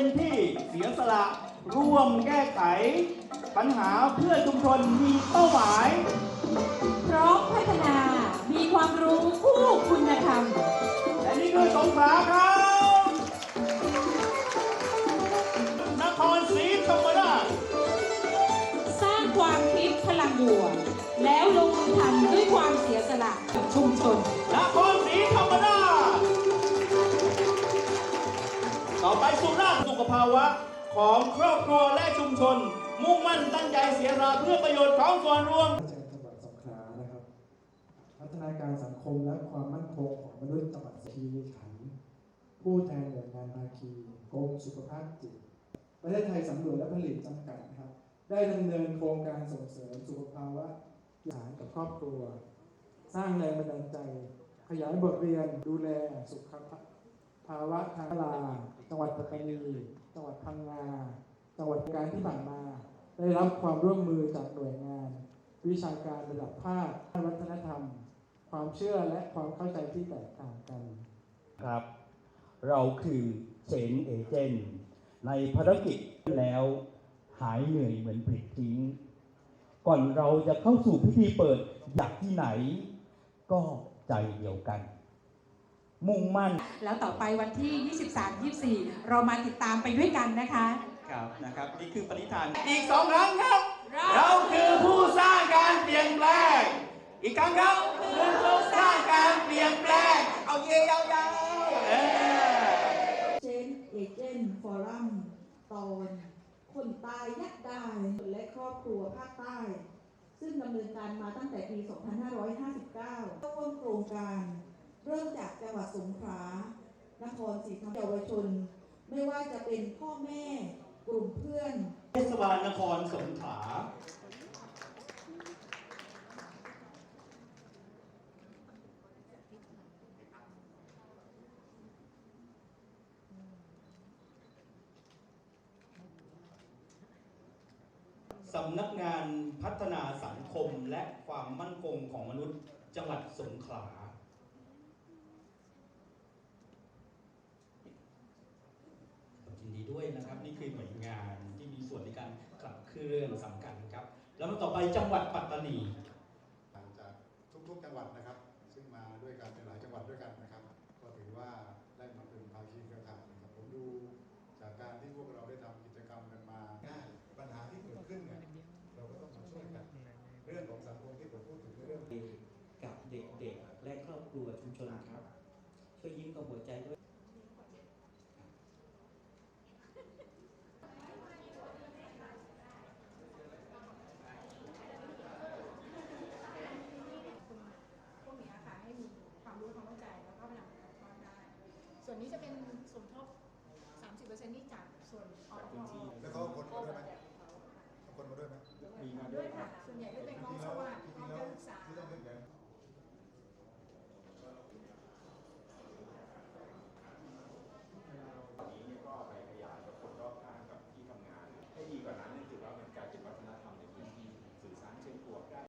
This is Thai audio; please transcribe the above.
เป็นที่เสียสละร่วมแก้ไข ปัญหาเพื่อชุมชนมีเป้าหมาย พร้อมพัฒนา มีความรู้คู่คุณธรรม และนี่คือสงขลาครับ นครศรีธรรมราชสร้างความคิดพลังบวกแล้วลงมือทำด้วยความเสียสละกับชุมชน นคร ภาวะของครอบครัวและชุมชน มุ่งมั่นตั้งใจเสียสละเพื่อประโยชน์ของส่วนรวมราชการจังหวัดสงขลานะครับ พัฒนาการสังคมและความมั่นคงของมนุษย์จังหวัดศรีขันธ์ผู้แทนหน่วยงานภาคีกรมสุขภาพจิตประเทศไทยสำรวจและผลิตจำกัดนะครับ ได้ดำเนินโครงการส่งเสริมสุขภาวะสารกับครอบครัว สร้างแรงบันดาลใจ ขยายบทเรียนดูแลสุขภาวะทางลา ปัตตานีจังหวัดพังงาจังหวัดการที่ผ่านมา ได้รับความร่วมมือจากหน่วยงาน วิชาการระดับภาควัฒนธรรม ความเชื่อและความเข้าใจที่แตกต่างกันครับ เราคือเชนเอเจนต์ในภารกิจแล้วหายเหนื่อยเหมือนปลิดทิ้ง ก่อนเราจะเข้าสู่พิธีเปิดอยากที่ไหน ก็ใจเดียวกัน มุ่งมั่น แล้วต่อไปวันที่ 23-24 เรามาติดตามไปด้วยกันนะคะ ครับนะครับ นี่คือปณิธานอีกสองครั้งครับ เราคือผู้สร้างการเปลี่ยนแปลง อีกครั้งครับคือผู้สร้างการเปลี่ยนแปลง เอาเย่ยาวๆเออเจนเอเจนต์ฟอรัมตอนคนตายยักษ์ได้และครอบครัวภาคใต้ ซึ่งดำเนินการมาตั้งแต่ปี 2559เข้าร่วมโครงการ เริ่มจากจังหวัดสงขลานครศรีธรรมราชเยาวชน ไม่ว่าจะเป็นพ่อแม่กลุ่มเพื่อน เทศบาลนครสงขลาสำนักงานพัฒนาสังคมและความมั่นคงของมนุษย์จังหวัดสงขลา ยินดีด้วยนะครับ นี่คือ หน่วยงานที่มีส่วนในการขับเคลื่อนสำคัญครับ แล้วมาต่อไปจังหวัดปัตตานีจากทุกๆจังหวัดนะครับ ซึ่งมาด้วยกันเป็นหลายจังหวัดด้วยกันนะครับ ก็ถือว่าได้มาเป็นภาคีเครือข่ายนะครับผมดูจากการที่พวกเราได้ทำกิจกรรมกันมาง่ายปัญหาที่เกิดขึ้นเนี่ยเราก็ต้องมาช่วยกันเรื่องของสังคมที่ผมพูดถึงคือเรื่องกับเด็กๆและครอบครัวชุมชนครับช่วยยิ้มกับหัวใจด้วย พวกนี้ค่ะให้มีความรู้ความเข้าใจแล้วก็พลังการทอดได้ ส่วนนี้จะเป็นสมทบ 30%นี่จากส่วนอปพแล้วเขาเอาคนมาด้วยไหมเอาคนมาด้วยไหมด้วยค่ะ ส่วนใหญ่ก็เป็นน้องสว่าง